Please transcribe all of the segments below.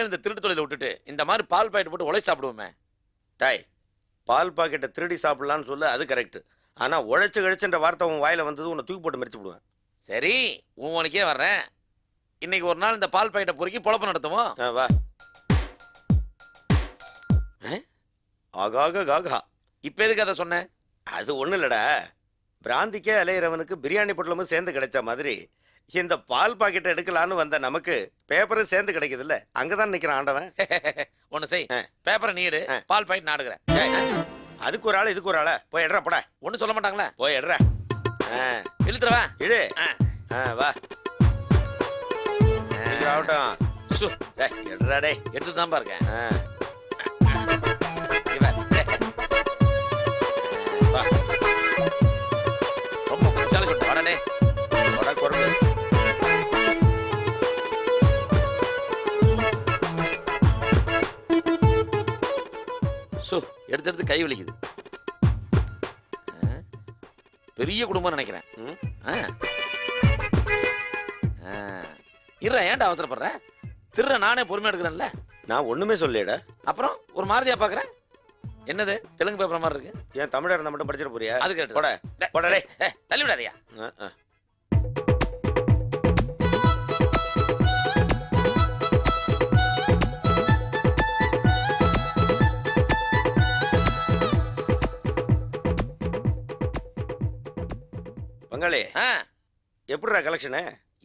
இனிமேல் இந்த திருட்டு தொழிலை விட்டுட்டு இந்த மாதிரி பால் பாக்கெட் போட்டு உழை சாப்பிடுவோமே. டாய் பால் பாக்கெட்டை திருடி சாப்பிடலான்னு சொல்லு அது கரெக்ட் ஆனா உழைச்சு கழிச்சுன்ற வார்த்தை உன் வாயில வந்தது உன்னை தூக்கி போட்டு மறிச்சு விடுவேன். சரி உனக்கே வர்றேன். இன்னைக்கு ஒரு நாள் இந்த பால் பாக்கெட்டை பொறுக்கி பொழப்பு நடத்துவோம். ஆ, வா. ஆ? ஆகாக காகா. இப்ப எதுக்கு அதை சொன்னேன் அது ஒண்ணு இல்லடா பிராந்திக்கே அலையிறவனுக்கு பிரியாணி பொட்டலமும் சேர்ந்து கிடைச்ச மாதிரி இந்த பால் பாக்கெட்டை எடுக்கலான்னு வந்த நமக்கு பேப்பரும் சேர்ந்து கிடைக்குதுல்ல. அங்கதான் நிக்கிறான் ஆண்டவன். ஒண்ணு செய். பேப்பரை நீடு ஆ. பால் பாக்கெட் நாடுகிறேன் அதுக்கு ஒரு ஆள் இதுக்கு ஒரு ஆளா. போய் எடுறா போடா. ஒண்ணு சொல்ல மாட்டாங்களா? போய் எடுறா. இழுத்துறவா இழு. வா. ஆகட்டும். எடுறா டேய். எடுத்து தான். வா. ரொம்ப புதுசால சொல்லிட்டு வாடா டேய். போடா எடுத்து எடுத்து கை வலிக்குது? பெரிய குடும்பம் நினைக்கிறேன். இருடா ஏன்டா அவசரப்படுற? திருற நானே பொறுமையா எடுக்கிறேன்ல. நான் ஒண்ணுமே சொல்லிடா அப்புறம் ஒரு மாதிரியா பாக்குறேன் என்னது? தெலுங்கு பேப்பர் மாதிரி இருக்கு. ஏன் தமிழர் மட்டும் படிச்சிட போறியா? அது கேட்டு போட. போடா டேய் தள்ளி விடாதயா பங்காளி எப்படிடா கலெக்ஷனு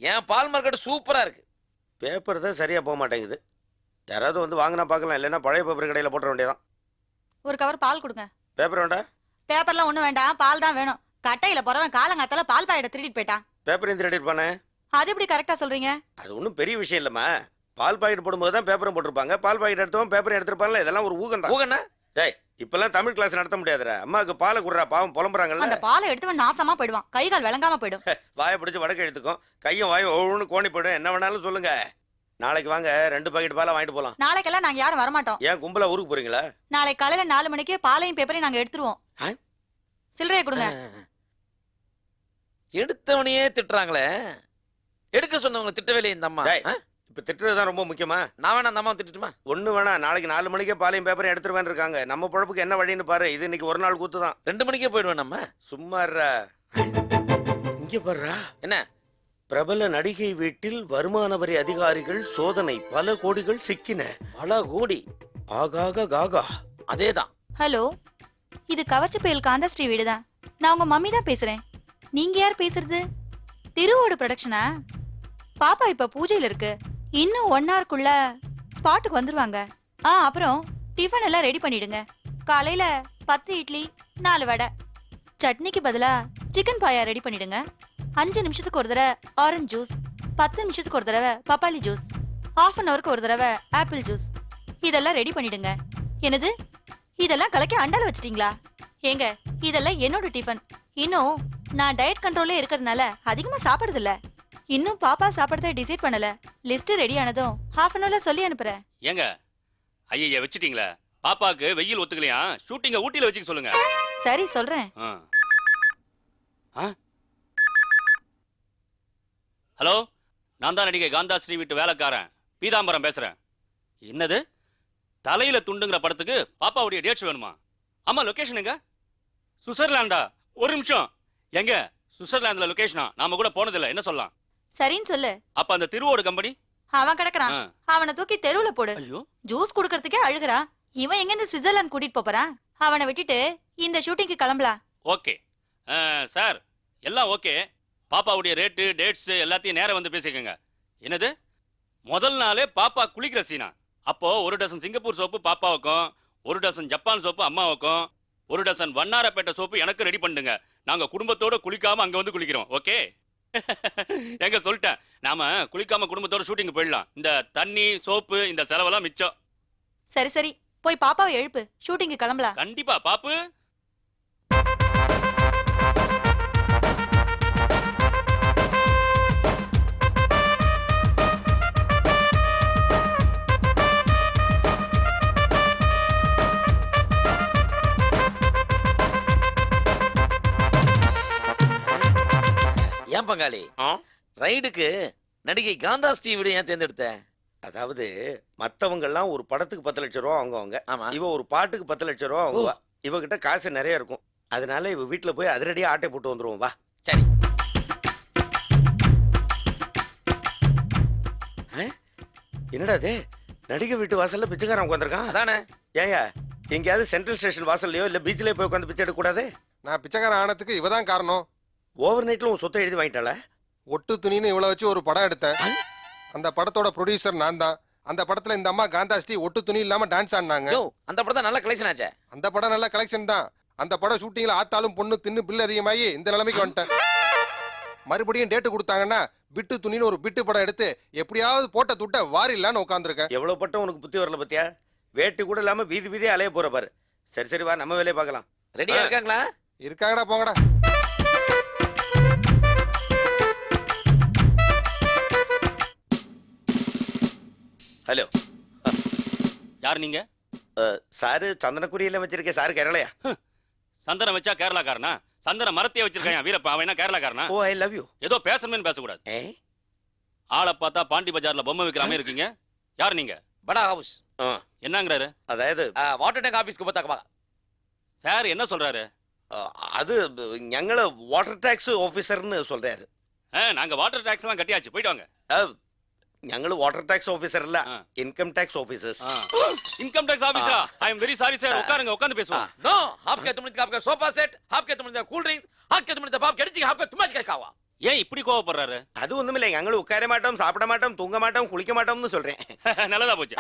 என் பால் மார்க்கெட் சூப்பரா இருக்கு. பேப்பர் தான் சரியா போக மாட்டேங்குது. யாராவது வந்து வாங்கினா பார்க்கலாம் இல்லைன்னா பழைய பேப்பர் கடையில் போட்டுற வேண்டியதான் ஒரு கவர் பால் கொடுங்க. பேப்பர் வேண்டா? பேப்பர்லாம் ஒண்ணும் வேண்டாம் பால் தான் வேணும். கட்டையில போறவன் காலங்காத்தால பால் பாக்கெட்டை திருடிட்டு போயிட்டான். பேப்பர் எந்த ரெடி இருப்பானே அது எப்படி கரெக்டா சொல்றீங்க? அது ஒன்றும் பெரிய விஷயம் இல்லைம்மா. பால் பாக்கெட் போடும்போது தான் பேப்பரும் போட்டிருப்பாங்க. பால் பாக்கெட் எடுத்தவன் பேப்பர் எடுத்திருப்பாங்கல்ல இதெல்லாம் ஒரு ஊகம் தான் ஊகண்ணா டேய் இப்பெல்லாம் தமிழ் கிளாஸ் நடத்த முடியாதுடா. அம்மாவுக்கு பாலை குடுறா பாவம் புலம்புறாங்கல்ல. அந்த பாலை எடுத்தவன் நாசமா போயிடுவான். கை கால் விளங்காம போயிடும். வாயை பிடிச்சி வடக்கு எடுத்துக்கும் கையும் வாயும் ஒவ்வொன்று கோணி போயிடும். என்ன வேணாலும் சொல்லுங்க. நாளைக்கு வாங்க ரெண்டு பாக்கெட் பாலை வாங்கிட்டு போலாம். நாளைக்கெல்லாம் நாங்க யாரும் வரமாட்டோம். ஏன் கும்பலா ஊருக்கு போறீங்களா? நாளைக்கு காலையில நாலு மணிக்கே பாலையும் பேப்பரையும் நாங்க எடுத்துருவோம்? சில்லறைய கொடுங்க. எடுத்தவனையே திட்டுறாங்களே. எடுக்க சொன்னவங்க திட்டவே இல்லையே இந்த அம்மா? இப்ப திட்டுறது தான் ரொம்ப முக்கியமா? நான் வேணா அந்த அம்மா திட்டுமா ஒண்ணு வேணா. நாளைக்கு நாலு மணிக்கே பாலையும் பேப்பரையும் எடுத்துருவேன் இருக்காங்க. நம்ம பொழப்புக்கு என்ன வழின்னு பாரு. இது இன்னைக்கு ஒரு நாள் கூத்து தான். ரெண்டு மணிக்கே போயிடுவேன் நம்ம. சும்மா. இங்க பாருடா. என்ன? பிரபல நடிகை வீட்டில் வருமான வரி அதிகாரிகள் சோதனை. பல கோடிகள் சிக்கின. பல கோடி. ஆகாக காகா. அதேதான். ஹலோ. இது கவர்ச்சி புயல் காந்தஸ்ரீ வீடுதான். நான் உங்க மம்மி தான் பேசுறேன். நீங்க யார் பேசுறது? திருவோடு ப்ரொடக்ஷனா பாப்பா இப்ப பூஜையில இருக்கு. இன்னும் ஒன் ஹவர்க்குள்ள ஸ்பாட்டுக்கு வந்துருவாங்க. ஆ அப்புறம் டிஃபன் எல்லாம் ரெடி பண்ணிடுங்க. காலையில பத்து இட்லி நாலு வடை. சட்னிக்கு பதிலா சிக்கன் பாயா ரெடி பண்ணிடுங்க. அஞ்சு நிமிஷத்துக்கு ஒரு தடவை ஆரஞ்சு ஜூஸ் பத்து நிமிஷத்துக்கு ஒரு தடவை பப்பாளி ஜூஸ் ஹாஃப் அன் ஹவருக்கு ஒரு தடவை ஆப்பிள் ஜூஸ் இதெல்லாம் ரெடி பண்ணிடுங்க. என்னது? இதெல்லாம் கலக்கி அண்டால வச்சிட்டீங்களா? ஏங்க இதெல்லாம் என்னோட டிஃபன் இன்னும் நான் டயட் கண்ட்ரோல்ல இருக்கிறதுனால அதிகமா சாப்பிடுறது இல்லை இன்னும் பாப்பா சாப்பிடறத டிசைட் பண்ணல. லிஸ்ட் ரெடி ஆனதும் ஹாஃப் அன் ஹவர்ல சொல்லி அனுப்புறேன். ஏங்க ஐயா வச்சிட்டீங்களா? பாப்பாக்கு வெயில் ஒத்துக்கலையா? ஷூட்டிங்க ஊட்டியில வச்சுக்க சொல்லுங்க. சரி சொல்றேன்? ஹலோ நான் தான் நடிகை காந்தா ஸ்ரீ வீட்டு வேலைக்காரன். பீதாம்பரம் பேசுறேன். என்னது? தலையில துண்டுங்கிற படத்துக்கு பாப்பாவுடைய டேட்ஸ் வேணுமா? ஆமா லொகேஷன் எங்க? சுவிட்சர்லாண்டா? ஒரு நிமிஷம். எங்க? சுவிட்சர்லாந்துல லொகேஷனா நாம கூட போனதில்ல. என்ன சொல்லலாம்? சரின்னு சொல்லு. அப்ப அந்த திருவோடு கம்பெனி? அவன் கிடக்குறான். அவனை தூக்கி தெருவுல போடு. ஐயோ. ஜூஸ் குடுக்கறதுக்கே அழுகுறான். இவன் எங்க இருந்து சுவிட்சர்லாந்து கூட்டிட்டு போறான்? அவனை விட்டுட்டு இந்த ஷூட்டிங்க்கு கிளம்பலாம். ஓகே. சார் எல்லாம் ஓகே. பாப்பாவுடைய ரேட்டு டேட்ஸ் எல்லாத்தையும் நேரா வந்து பேசிக்கோங்க. என்னது? முதல் நாளே பாப்பா குளிக்கிற சீனா. அப்போ ஒரு டசன் சிங்கப்பூர் சோப்பு பாப்பாவுக்கும் ஒரு டசன் ஜப்பான் சோப்பு அம்மாவுக்கும் ஒரு டசன் வண்ணாரப்பேட்டை சோப்பு எனக்கு ரெடி பண்ணுங்க நாங்க குடும்பத்தோட குளிக்காம அங்க வந்து குளிக்கிறோம். ஓகே? நாம குளிக்காம குடும்பத்தோட ஷூட்டிங் போயிடலாம். இந்த தண்ணி சோப்பு இந்த செலவெல்லாம் மிச்சம். சரி சரி. போய் பாப்பாவை எழுப்பு. ஷூட்டிங்க்கு கிளம்பலாம். கண்டிப்பா பாப்பு. ஏன் பங்காளி? ஆ? ரைடுக்கு நடிகை காந்தா ஸ்ரீவிட ஏன் தேர்ந்தெடுத்த? அதாவது மத்தவங்க எல்லாம் ஒரு படத்துக்கு பத்து லட்சம் ரூபா வாங்குவாங்க. ஆமா. இவ ஒரு பாட்டுக்கு பத்து லட்சம் ரூபா வாங்குவா. இவகிட்ட காசு நிறைய இருக்கும். அதனால இவ வீட்டுல போய் அதிரடியா ஆட்டை போட்டு வந்துருவோம் வா. சரி. என்னடா இது? நடிகை வீட்டு வாசல்ல பிச்சைக்காரன் உட்காந்துருக்கான் அதானே. ஏயா எங்கேயாவது சென்ட்ரல் ஸ்டேஷன் வாசல்லையோ இல்ல பீச்லயோ போய் உட்காந்து பிச்சை எடுக்க கூடாது நான் பிச்சைக்காரன் ஆனதுக்கு இவ தான் காரணம். ஓவர் நைட்ல உன் சொத்தை எழுதி வாங்கிட்டாள? ஒட்டு துணின்னு இவ்வளவு வச்சு ஒரு படம் எடுத்தேன். அந்த படத்தோட ப்ரொடியூசர் நான் தான் அந்த படத்துல இந்த அம்மா காந்தாஸ்ரீ ஒட்டு துணி இல்லாம டான்ஸ் ஆடினாங்க. யோ அந்த படம் தான் நல்ல கலெக்ஷன் ஆச்சே. அந்த படம் நல்ல கலெக்ஷன் தான். அந்த படம் ஷூட்டிங்ல ஆத்தாலும் பொண்ணு தின்னு பில் அதிகமாகி இந்த நிலைமைக்கு வந்துட்டேன். மறுபடியும் டேட்டு கொடுத்தாங்கன்னா பிட்டு துணின்னு ஒரு பிட்டு படம் எடுத்து எப்படியாவது போட்ட துட்ட வாரில்லான்னு உட்காந்துருக்கேன் எவ்வளவு பட்டம் உனக்கு புத்தி வரல பத்தியா? வேட்டி கூட இல்லாம வீதி வீதியா அலைய போற பாரு. சரி சரி வா நம்ம வேலையை பார்க்கலாம். ரெடியா. இருக்காங்களா? இருக்காங்கடா போங்கடா. ஹலோ யார் நீங்க சாரு சந்தனக்குரியெல்லாம் வச்சிருக்கேன் சாரு கேரளையா சந்தனம் வச்சா கேரளாக்காரனா சந்தன மரத்தையே வச்சிருக்கான் வீரப்பா அவன் என்ன கேரளாக்காரனா ஓ ஐ லவ் யூ ஏதோ பேசணும்னு பேசக்கூடாது ஏ ஆளை பார்த்தா பாண்டி பஜார்ல பொம்மை விற்கிறாம இருக்கீங்க யார் நீங்க படா ஹவுஸ் ஆ, என்னங்கிறாரு அதாவது வாட்டர் டேங்க் ஆபீஸ்க்கு பார்த்தாக்கா சார் என்ன சொல்றாரு ആ, അത് ഞങ്ങള് വാട്ടർ ടാക്സ് ഓഫീസറിന് சொல்றாரு ஆ, நாங்க வாட்டர் டாக்ஸ் எல்லாம் கட்டியாச்சு போயிட்டு வாங்க ഞങ്ങൾ വാട്ടർ ടാക്സ് ഓഫീസർ അല്ല. Income tax officers income tax officer I am very sorry sir उठाएंगे उठाने பேசுவோம் நோ आपके तुमने आपका सोफा सेट आपके तुमने कूल ड्रिंक्स आपके तुमने பாப் கெடுத்தீங்க आपका तुम्हारे क्या ஏன் இப்படி கோவப்படுறாரு அது ஒண்ணுமில்ல ஞங்கள் உட்கார மாட்டோம் சாப்பிட மாட்டோம் தூங்க மாட்டோம் குளிக்க மாட்டோம்னு சொல்றேன் நல்லதா போச்சு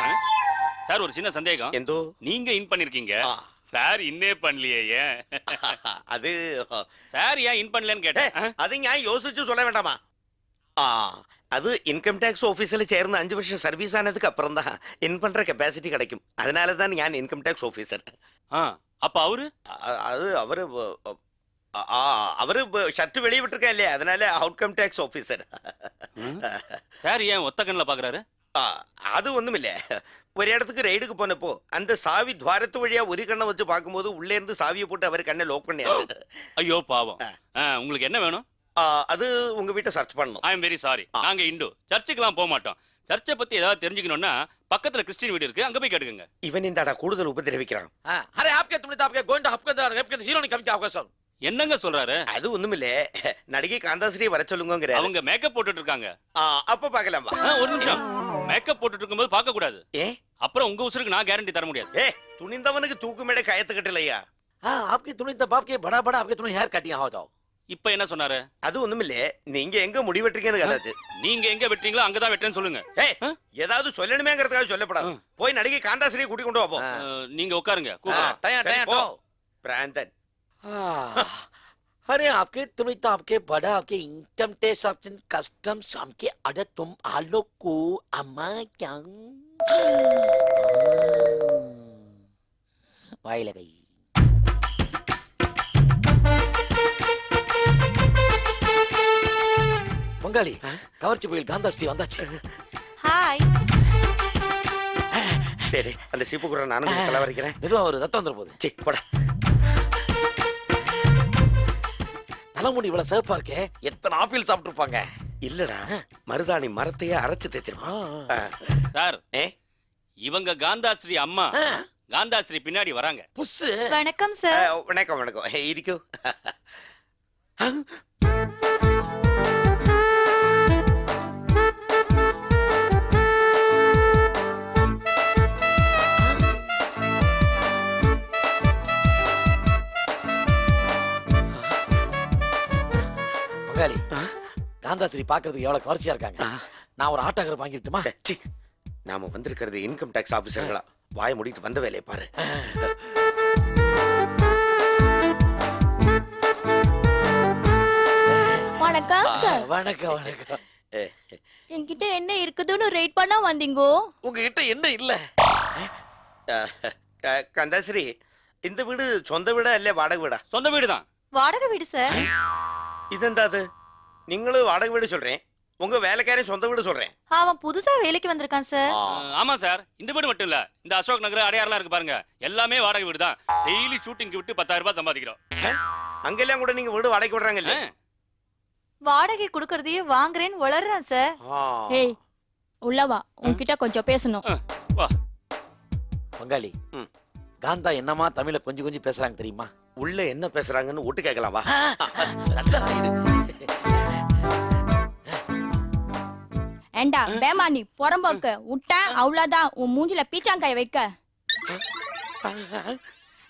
சார் ஒரு சின்ன சந்தேகம் எந்தோ நீங்க இன் பண்ணிருக்கீங்க சார் இன்னே பண்ணலையே ஏன் அது சார் ஏன் இன் பண்ணலன்னு கேட்டேன் அது ஞான் யோசிச்சு சொல்ல வேண்டாமா ஆ அது இன்கம் டேக்ஸ் ஆஃபீஸில் சேர்ந்த அஞ்சு வருஷம் சர்வீஸ் ஆனதுக்கு அப்புறம் தான் இன் பண்ணுற கெப்பாசிட்டி கிடைக்கும். அதனால தான் ஞான் இன்கம் டேக்ஸ் ஆஃபீஸர் ஆ அப்போ அவரு? அது அவர் அவரு ஷர்ட் வெளியே விட்டுருக்கா இல்லையா? அதனால அவுட்கம் டேக்ஸ் ஆஃபீஸர் சார் ஏன் ஒத்த கண்ணில் பார்க்குறாரு அது ஒன்றுமில்ல ஒரு இடத்துக்கு ரைடுக்கு போனப்போ அந்த சாவி துவாரத்து வழியா ஒரு கண்ணை வச்சு பார்க்கும்போது உள்ளே இருந்து சாவியை போட்டு அவர் கண்ணை லோக் பண்ணியாச்சு. ஐயோ பாவம். உங்களுக்கு என்ன வேணும்? அது உங்க வீட்டை சர்ச் பண்ணணும் ஐ எம் வெரி சாரி ஆ. நாங்க இந்து சர்ச்சுக்கெல்லாம் போக மாட்டோம் சர்ச்சை பத்தி ஏதாவது தெரிஞ்சுக்கணும்னா பக்கத்துல கிறிஸ்டின் வீடு இருக்கு அங்க போய் கேட்டுக்கங்க இவன் இந்தாடா கூடுதல் உபதிரவிக்கிறான் हाँ, अरे आपके तुमने आपके गोइंग आपके आपके हीरो ने कम किया आपका सर என்னங்க சொல்றாரு அது ஒண்ணுமில்ல நடிகை காந்தாஸ்ரீ வர சொல்லுங்கிற அவங்க மேக்கப் போட்டுட்டு இருக்காங்க அப்ப பார்க்கலாம் வா ஆ, ஒரு நிமிஷம் மேக்கப் போட்டுட்டு இருக்கும்போது பார்க்க கூடாது ஏ அப்புறம் உங்க உசுருக்கு நான் கேரண்டி தர முடியாது ஏ துணிந்தவனுக்கு தூக்குமேடை கயத்துக்கிட்டலையா हाँ आपके तुमने बाप के बड़ा बड़ा आपके तुमने हेयर कटिंग हो जाओ இப்ப என்ன சொன்னாரு அது ஒண்ணுமில்ல நீங்க எங்க முடிவெட்டுறீங்கன்னு கேட்டாச்சு நீங்க எங்க வெட்டுறீங்களோ அங்கதான் வெட்டுறேன்னு சொல்லுங்க ஏய் ஆ? ஏதாவது சொல்லணுமேங்கிறதுக்காக சொல்லப்படாது ஆ. போய் நடிகை காந்தாசிரியை கூட்டி கொண்டு வாப்போம் ஆ. அஹ், நீங்க உட்காருங்க हाँ, கூப்பிடுறேன். टाइम सर, टाइम वो- तो பிராந்தன் हाँ, अरे आपके तुम्हें तो आपके बड़ा आपके इनकम टैक्स ऑप्शन कस्टम्स हमके अरे तुम आलो को अम्मा क्या वाई लगाई பங்காளி கவர்ச்சி புயல் காந்தாஸ்ரீ வந்தாச்சு. ஹாய் டேய் டேய், அந்த சீப்பு கூட நானும் கொஞ்சம் தலை வரைக்கிறேன் மெதுவா ஒரு ரத்தம் வந்துட போகுது. சி போடா. தலைமுடி இவ்வளவு சிவப்பா இருக்கே எத்தனை ஆப்பிள் சாப்பிட்டுருப்பாங்க? இல்லடா மருதாணி மரத்தையே அரைச்சு ஆ. சார் ஏ? இவங்க காந்தாஸ்ரீ அம்மா காந்தாஸ்ரீ பின்னாடி வராங்க. புஸ்ஸு. வணக்கம் ஆ, சார் வணக்கம். வணக்கம் ஏ, இரிக்கோ காந்தாஸ்ரீ பாக்குறதுக்கு எவ்வளவு கவர்ச்சியா இருக்காங்க. நான் ஒரு ஆட்டோகிராஃப் வாங்கிட்டுமா? நாம வந்திருக்கிறது இன்கம் டேக்ஸ் ஆபீசர்களா வாய மூடிட்டு வந்த வேலையை பாரு. வணக்கம் சார் வணக்கம் வணக்கம். என்கிட்ட என்ன இருக்குதுன்னு ரேட் பண்ண வந்தீங்கோ? உங்ககிட்ட என்ன இல்ல? கந்தாஸ்ரீ இந்த வீடு சொந்த வீடா இல்ல வாடகை வீடா? சொந்த வீடு தான் வாடகை வீடு சார் ഇതെന്താ അത് നിങ്ങൾ വാടക വീട് சொல்றேன் உங்க வேலைக்காரன் சொந்த வீடு சொல்றேன் அவன் புதுசா வேலைக்கு வந்திருக்கான் சார் ஆமா சார் இந்த வீடு மட்டும் இல்ல இந்த அசோக் நகர் அடையாறுலாம் இருக்கு பாருங்க எல்லாமே வாடகை வீடு தான் டெய்லி ஷூட்டிங்க்கு விட்டு பத்தாயிரம் ரூபாய் சம்பாதிக்கிறோம் அங்கெல்லாம் கூட நீங்க வீடு வாடகை விடுறாங்க இல்ல ஆ, வாடகை கொடுக்கறதையே வாங்குறேன்னு வளர்றான் சார் ஏய் உள்ளவா உன்கிட்ட கொஞ்சம் பேசணும் வா பங்காளி ம். காந்தா என்னமா தமிழ கொஞ்சம் கொஞ்சம் பேசுறாங்க தெரியுமா? உள்ள என்ன பேசுறாங்கன்னு ஒட்டு கேட்கலாம் வா. நல்ல. ஏண்டா வேமா நீ புறம்போக்கு. விட்ட அவ்வளவுதான் உன் மூஞ்சில பீச்சாங்காய வைக்க.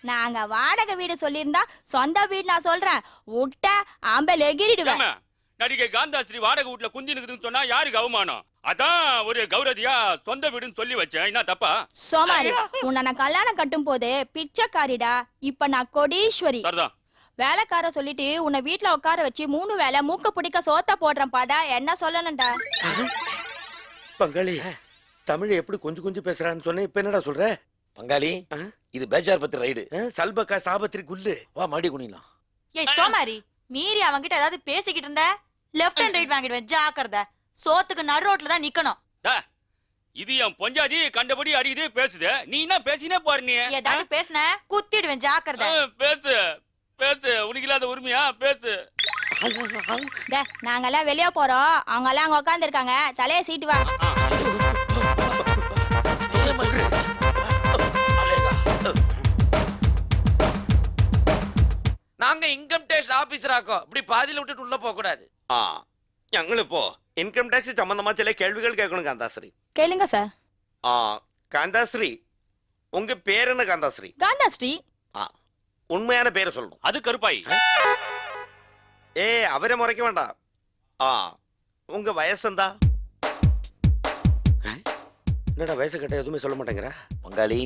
நாங்க வாடகை வீடு சொல்லியிருந்தா சொந்த வீடு நான் சொல்றேன். விட்ட ஆம்பல் எகிரிடுவேன் நடிகை காந்தாஸ்ரீ வாடகை வீட்டுல குந்தி நிக்குதுன்னு சொன்னா யாருக்கு அவமானம்? அதான் ஒரு கௌரதியா சொந்த வீடுன்னு சொல்லி வச்சேன். என்ன தப்பா? சோமாரி உன்னை நான் கல்யாணம் கட்டும் போது பிச்சைக்காரிடா. இப்ப நான் கொடீஸ்வரி. சரிதான். வேலைக்கார சொல்லிட்டு உன்னை வீட்ல உட்கார வச்சு மூணு வேளை மூக்க பிடிக்க சோத்த போடுறேன் பாடா. என்ன சொல்லணும்டா? பங்காளி தமிழ் எப்படி கொஞ்சம் கொஞ்சம் பேசுறான்னு சொன்னேன் இப்ப என்னடா சொல்ற? பங்காளி? இது பேஜார் பத்தி ரைடு. சல்பக்கா சாபத்திரி குல்லு. வா மறுபடி குனிலாம். ஏய் சோமாரி மீறி அவன்கிட்ட ஏதாவது பேசிக்கிட்டு இருந்த? லெஃப்ட் அண்ட் ரைட் வாங்கிடுவேன் ஜாக்கிரதை. சோத்துக்கு நடு ரோட்ல தான் நிக்கணும் இது என் பொஞ்சாதி கண்டபடி அடிக்குது பேசுது நீ என்ன பேசினே போற நீ ஏதாவது பேசுன குத்திடுவேன் ஜாக்கிரதை ஆ, பேசு பேசு உனக்கு இல்லாத உரிமையா பேசு டே நாங்கெல்லாம் வெளிய போறோம் அவங்க எல்லாம் அங்க உட்கார்ந்து இருக்காங்க தலைய சீட்டு வா நாங்க இன்கம் டேக்ஸ் ஆபீசர் ஆக்கோம் இப்படி பாதியில விட்டுட்டு உள்ள போக கூடாது ആ ഞങ്ങളിപ്പോ இன்கம் டேக்ஸ் சம்பந்தமா சில கேள்விகள் கேட்கணும் காந்தாஸ்ரீ. கேளுங்க சார் ஆ காந்தாஸ்ரீ உங்க பேர் என்ன காந்தாஸ்ரீ? காந்தாஸ்ரீ. ஆ உண்மையான பேரை சொல்லணும். அது கருப்பாய். ஏ அவரை முறைக்க வேண்டாம். ஆ உங்க வயசு எந்தா? என்னடா வயசு கிட்ட எதுவுமே சொல்ல மாட்டேங்கிற? பங்காளி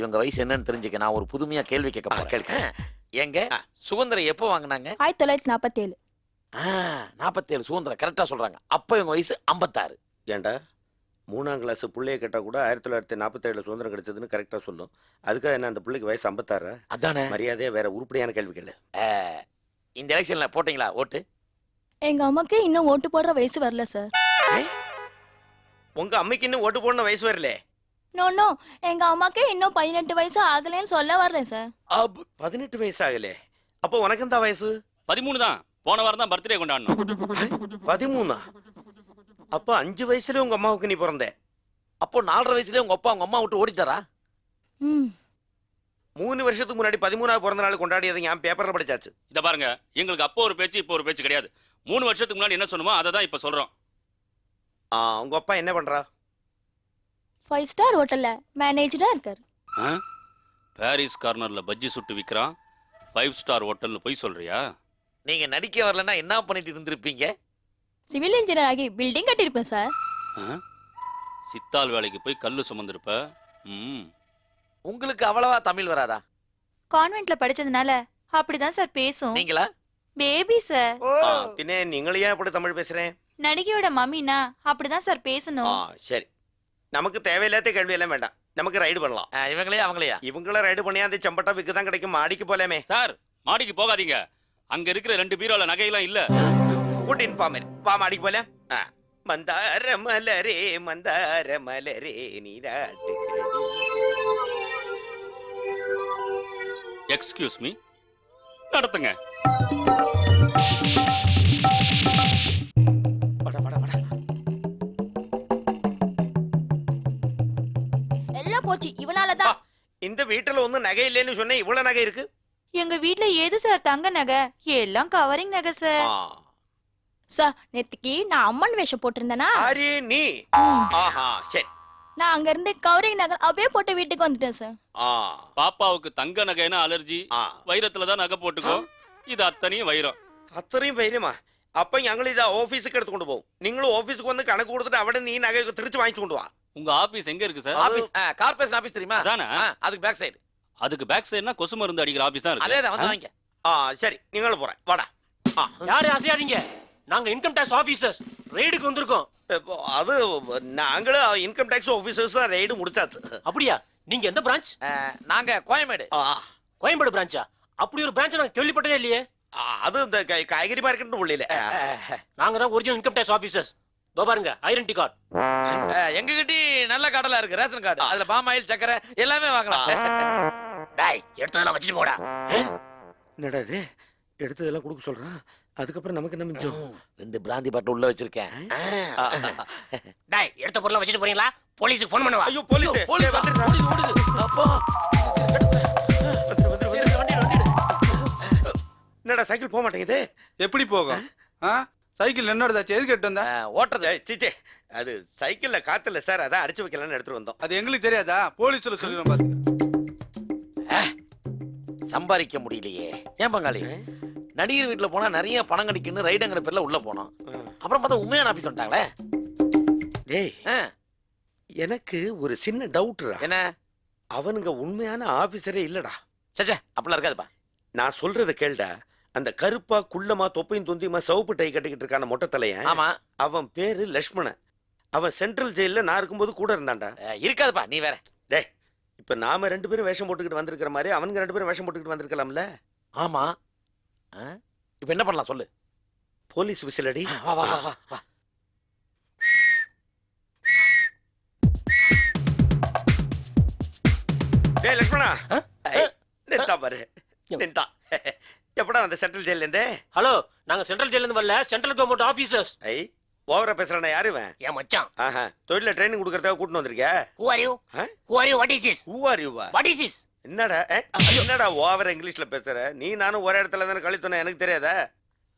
இவங்க வயசு என்னன்னு தெரிஞ்சுக்க. நான் ஒரு புதுமையா கேள்வி கேட்க கேட்க எங்க சுதந்திரம் எப்போ வாங்கினாங்க? ஆயிரத்தி தொள்ளாயிரத்தி நாற்பத்தி ஏழு நாற்பத்தேழு சுதந்திரம் கரெக்டா சொல்றாங்க. அப்ப இவங்க வயசு ஐம்பத்தாறு. ஏன்டா மூணாம் கிளாஸ் பிள்ளைய கேட்டா கூட ஆயிரத்தி தொள்ளாயிரத்தி நாற்பத்தேழுல சுதந்திரம் கிடைச்சதுன்னு கரெக்டா சொல்லும். அதுக்காக என்ன அந்த பிள்ளைக்கு வயசு ஐம்பத்தாறு? அதானே. மரியாதையா வேற உருப்படியான கேள்வி கேளு. இந்த எலெக்ஷன்ல போட்டீங்களா ஓட்டு? எங்க அம்மாக்கு இன்னும் ஓட்டு போடுற வயசு வரல சார் உங்க அம்மைக்கு இன்னும் ஓட்டு போடணும் வயசு வரல. நோ நோ எங்க அம்மாக்கு இன்னும் பதினெட்டு வயசு ஆகலைன்னு சொல்ல வரேன் சார். பதினெட்டு வயசு ஆகலே. அப்போ உனக்கு எந்த வயசு? பதிமூணு தான். போன வாரம் தான் பர்த்டே கொண்டாடணும். பதிமூணா? அப்ப அஞ்சு வயசுல உங்க அம்மாவுக்கு நீ பிறந்த. அப்போ நாலரை வயசுலயே உங்க அப்பா உங்க அம்மா விட்டு ஓடிட்டாரா? ம். மூணு வருஷத்துக்கு முன்னாடி பதிமூணாவது பிறந்த நாள் கொண்டாடியது ஞான் பேப்பர்ல படிச்சாச்சு. இத பாருங்க எங்களுக்கு அப்போ ஒரு பேச்சு இப்போ ஒரு பேச்சு கிடையாது. மூணு வருஷத்துக்கு முன்னாடி என்ன சொன்னமோ அதை தான் இப்ப சொல்றோம். ஆ உங்க அப்பா என்ன பண்றா? ஃபைவ் ஸ்டார் ஹோட்டல்ல மேனேஜரா இருக்காரு. ஆ? பாரிஸ் கார்னர்ல பஜ்ஜி சுட்டு விக்கிறான். ஃபைவ் ஸ்டார் ஹோட்டல்னு போய் சொல்றியா? நீங்க நடிக்க வரலன்னா என்ன பண்ணிட்டு இருந்திருப்பீங்க? சிவில் இன்ஜினியர் ஆகி பில்டிங் கட்டியிருப்பேன் சார் ஆ? சித்தாள் வேலைக்கு போய் கல்லு சுமந்திருப்ப? ம். உங்களுக்கு அவ்வளவா தமிழ் வராதா? கான்வென்ட்ல படிச்சதுனால அப்படிதான் சார் பேசும். நீங்களா? பேபி சார் ஆ, பின்ன நீங்களே ஏன் அப்படி தமிழ் பேசுறேன் நடிகையோட மம்மினா அப்படிதான் சார் ஆ பேசணும் சரி. நமக்கு தேவையில்லாத கேள்வி எல்லாம் வேண்டாம். நமக்கு ரைடு பண்ணலாம். ஆ, இவங்களே அவங்களையா? இவங்கள ரைடு பண்ணி அந்த செம்பட்டா விக்கு தான் கிடைக்கும். மாடிக்கு போலாமே. சார் மாடிக்கு போகாதீங்க. அங்க இருக்கிற ரெண்டு பீரோல நகையெல்லாம் இல்ல. குட் இன்ஃபார்மர் வா மாடிக்கு போல. ஆ. மந்தார மலரே மந்தார மலரே நீராட்டு எக்ஸ்கியூஸ் மீ நடத்துங்க. பட பட பட எல்லாம் போச்சு. இவனாலதான். இந்த வீட்டுல ஒண்ணும் நகை இல்லைன்னு சொன்னேன் இவ்வளவு நகை இருக்கு? எங்க வீட்ல எது சார் தங்க நகை எல்லாம் கவரிங் நகை சார் ஆ. சார் நேத்துக்கு நான் அம்மன் வேஷம் போட்டிருந்தேனா ஆரே நீ ஆஹா சரி நான் அங்க இருந்து கவரிங் நகர் அப்படியே போட்டு வீட்டுக்கு வந்துட்டேன் சார் ஆ பாப்பாவுக்கு தங்க நகைன்னா அலர்ஜி ஆ வைரத்துல தான் நகை போட்டுக்கோ இது அத்தனையும் வைரம் அத்தனையும் வைரமா അപ്പൊ ഞങ്ങൾ ഇത് ഓഫീസിലേക്ക് എടുത്തു കൊണ്ടുപോകും നിങ്ങൾ ഓഫീസിക്ക് വന്ന് കണക്ക് കൊടുത്തിട്ട് അവിടെ നീ നഗ തിരിച്ചു വാങ്ങിച്ചു കൊണ്ടുപോവാ உங்க ஆபீஸ் எங்க இருக்கு சார் ஆபீஸ் கார்பரேஷன் ஆபீஸ் தெரியுமா அதானே? ஆ, அதுக்கு பேக் சைடு அதுக்கு பேக் சைடுனா கொசு மருந்து அடிக்கிற ஆபீஸ் தான் அதே இருக்கு தான் வந்து வாங்க ஆ சரி நீங்களும் போறேன். வாடா. ஆ. யாரும் அசையாதீங்க? நாங்க இன்கம் டேக்ஸ் ஆபீசர்ஸ் ரெய்டுக்கு வந்திருக்கோம். இப்போ அது நாங்களும் இன்கம் டேக்ஸ் ஆஃபீஸர்ஸ் தான் ரெய்டு முடிச்சாச்சு. அப்படியா? நீங்க எந்த பிரான்ச் அஹ், நாங்க கோயம்பேடு. ஆ, கோயம்பேடு பிரான்ச்சா அப்படி ஒரு பிரான்ச் நாங்க கேள்விப்பட்டதே இல்லையே. ஆ, அது இந்த கா- காய்கறி மார்க்கெட் உள்ளில. நாங்க தான் ஒரிஜினல் இன்கம் டேக்ஸ் ஆபீசர்ஸ் இதோ பாருங்க ஐடென்டி கார்டு. எங்க கிட்டி நல்ல கார்டெல்லாம் இருக்கு ரேஷன் கார்டு. அதுல பாம் ஆயில் சக்கரை எல்லாமே வாங்கலாம். டேய் எடுத்ததெல்லாம் வச்சுட்டு போடா. என்னடா இது? எடுத்ததெல்லாம் கொடுக்க சொல்றான் அதுக்கப்புறம் நமக்கு என்ன மிஞ்சம்? ரெண்டு பிராந்தி பாட்டில் உள்ள வச்சிருக்கேன். டேய் எடுத்த பொருளை வச்சுட்டு போறீங்களா? போலீஸுக்கு ஃபோன் பண்ணுவா. ஐயோ போலீஸ். போலீஸ்? ஓடுது. அப்பா. என்னடா சைக்கிள் போக மாட்டேங்குது? எப்படி போகும்? சைக்கிள் என்னோடதாச்சு எதுக்கு எடுத்து வந்த? ஓட்டுறது. சீச்சே. அது சைக்கிள்ல காத்துல சார் அதான் அடிச்சு வைக்கலாம்னு எடுத்துட்டு வந்தோம். அது எங்களுக்கு தெரியாதா? போலீஸ்ல சொல்லிடும் பாத்து. சம்பாதிக்க முடியலையே. ஏன் பங்காளி? நடிகர் வீட்டுல போனா நிறைய பணம் கிடைக்குன்னு ரைடுங்கிற பேர்ல உள்ள போனோம். அப்புறம் பார்த்தா உண்மையான ஆபீஸ் வந்துட்டாங்களே. டேய் ஆ, எனக்கு ஒரு சின்ன டவுட்ரா என்ன? அவனுங்க உண்மையான ஆபீசரே இல்லடா. சச்சே அப்படிலாம் இருக்காதுப்பா. நான் சொல்றத கேளுடா. அந்த கருப்பா குள்ளமா தொப்பையும் தொந்தியுமா சிவப்பு டை கட்டிக்கிட்டு இருக்கான மொட்டை தலையன். ஆமா. அவன் பேரு லக்ஷ்மணன் அவன் சென்ட்ரல் ஜெயில நான் இருக்கும்போது கூட இருந்தான்டா. இருக்காதுப்பா நீ வேற. டேய் இப்ப நாம ரெண்டு பேரும் வேஷம் போட்டுக்கிட்டு வந்திருக்கிற மாதிரி அவனுங்க ரெண்டு பேரும் வேஷம் போட்டுக்கிட்டு வந்திருக்கலாம்ல? ஆமா. இப்ப என்ன பண்ணலாம் சொல்லு. போலீஸ் விசிலடி. வா வா வா வா டேய்? ஐ, நின்னுட்டான் பாரு. நின்னுட்டான் எப்படா அந்த சென்ட்ரல் ஜெயில இருந்தே ஹலோ நாங்க சென்ட்ரல் ஜெயில இருந்து வரல சென்ட்ரல் கவர்மெண்ட் ஆபீசர்ஸ் ஐ ஓவரா பேசுறானா யாரு இவன்? என் மச்சான். ஆஹா தொழில ட்ரைனிங் கொடுக்கறதுக்காக கூட்டிட்டு வந்திருக்க who are you? Who are you what is this who are யூவா what is this என்னடா என்னடா ஓவர இங்கிலீஷ்ல பேசுற? நீ நானும் ஒரே இடத்துல தானே கழித்தோன எனக்கு தெரியாதா?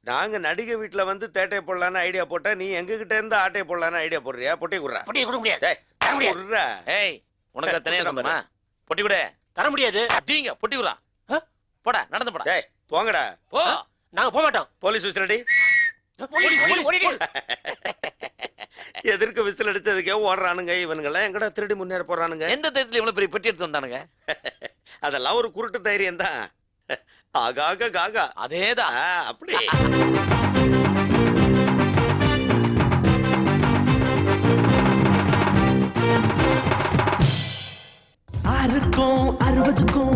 நாங்க நடிகை வீட்ல வந்து தேட்டையை போடலான்னு ஐடியா போட்டா நீ எங்க கிட்ட இருந்து ஆட்டையை போடலான்னு ஐடியா போடுறியா? பொட்டி குடுறா. பொட்டியை கொடுக்க முடியாது. குடுறா. ஏய் உனக்கு தனியா பொட்டி சம்பளமா பொட்டி கூட. தர முடியாது. அடிங்க பொட்டி விடுறா ஆ? போடா நடந்து போடா. டேய் போங்கடா. போ. நாங்க போக மாட்டோம். போலீஸ் போலீஸ், ஓடிடு. எதிர்க்க விசில் அடிச்சதுக்கே ஓடுறானுங்க இவனுங்கெல்லாம். எங்கடா திருடி முன்னேற போறானுங்க? எந்த தைரியத்துல இவ்வளவு பெரிய பெட்டி எடுத்து வந்தானுங்க? அதெல்லாம் ஒரு குருட்டு தைரியம் தான். ஆகாக காகா. அதேதான். அப்படி. ஆறுக்கும் அறுபதுக்கும்